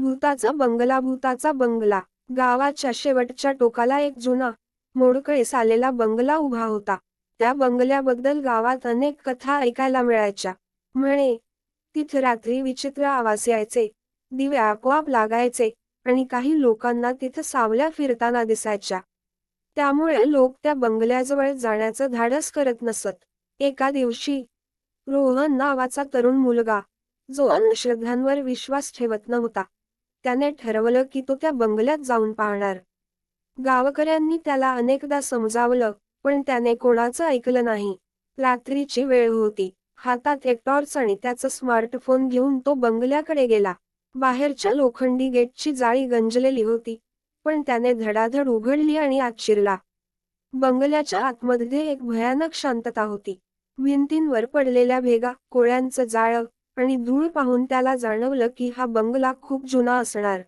भूताचा बंगला भूताचा बंगला. गावाच्या शेवटच्या टोकाला एक जुना मोडकळीस आलेला बंगला उभा होता. त्या बंगल्याबद्दल गावात अनेक कथा ऐकायला मिळायच्या. म्हणे तिथे रात्री विचित्र आवाज यायचे. दिवे आपोआप लागायचे आणि काही लोकांना तिथं सावल्या फिरताना दिसायच्या. त्यामुळे लोक त्या बंगल्याजवळ जाण्याचं धाडस करत नसत. एका दिवशी रोहन नावाचा तरुण मुलगा जो अंधश्रद्धांवर विश्वास ठेवत नव्हता त्याने ठरवलं की तो त्या बंगल्यात जाऊन पाहणार. गावकऱ्यांनी त्याला अनेकदा समजावलं पण त्याने कोणाचं ऐकलं नाही. रात्रीची वेळ होती. हातात एक टॉर्च आणि त्याचा स्मार्टफोन घेऊन तो बंगल्याकडे गेला. बाहेरच्या लोखंडी गेटची जाळी गंजलेली होती पण त्याने धडाधड उघडली आणि आत शिरला बंगल्याच्या आतमध्ये एक भयानक शांतता होती. भिंतींवर पडलेल्या भेगा कोळ्यांचं जाळं आणि धूळ पाहून त्याला जाणवलं की हा बंगला खूप जुना असणार.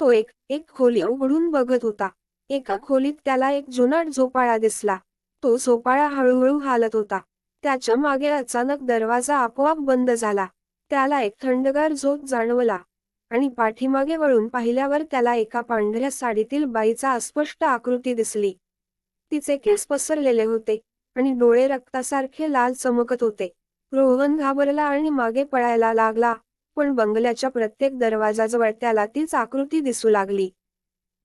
तो एक एक खोली उघडून बघत होता. एका खोलीत त्याला एक जुनाट झोपाळा दिसला. तो झोपाळा हळूहळू हालत होता. त्याच्यामागे अचानक दरवाजा आपोआप बंद झाला. त्याला एक थंडगार झोप जाणवला. आणि पाठीमागे वळून पाहिल्यावर त्याला एका पांढऱ्या साडीतील बाईचा अस्पष्ट आकृती दिसली. तिचे केस पसरलेले होते आणि डोळे रक्तासारखे लाल चमकत होते. रोहन घाबरला आणि मागे पळायला लागला. पण बंगल्याच्या प्रत्येक दरवाजाजवळ त्याला तीच आकृती दिसू लागली.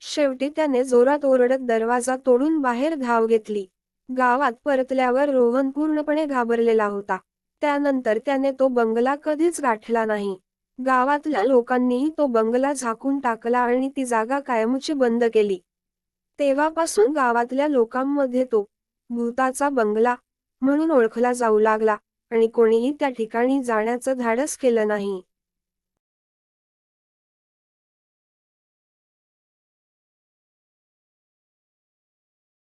शेवटी त्याने जोरात ओरडत दरवाजा तोडून बाहेर धाव घेतली. गावात परतल्यावर रोहन पूर्णपणे घाबरलेला होता. त्यानंतर त्याने तो बंगला कधीच गाठला नाही. गावातल्या लोकांनीही तो बंगला झाकून टाकला आणि ती जागा कायमची बंद केली. तेव्हापासून गावातल्या लोकांमध्ये तो भूताचा बंगला म्हणून ओळखला जाऊ लागला. आणि कोणीही त्या ठिकाणी जाण्याचं धाडस केलं नाही.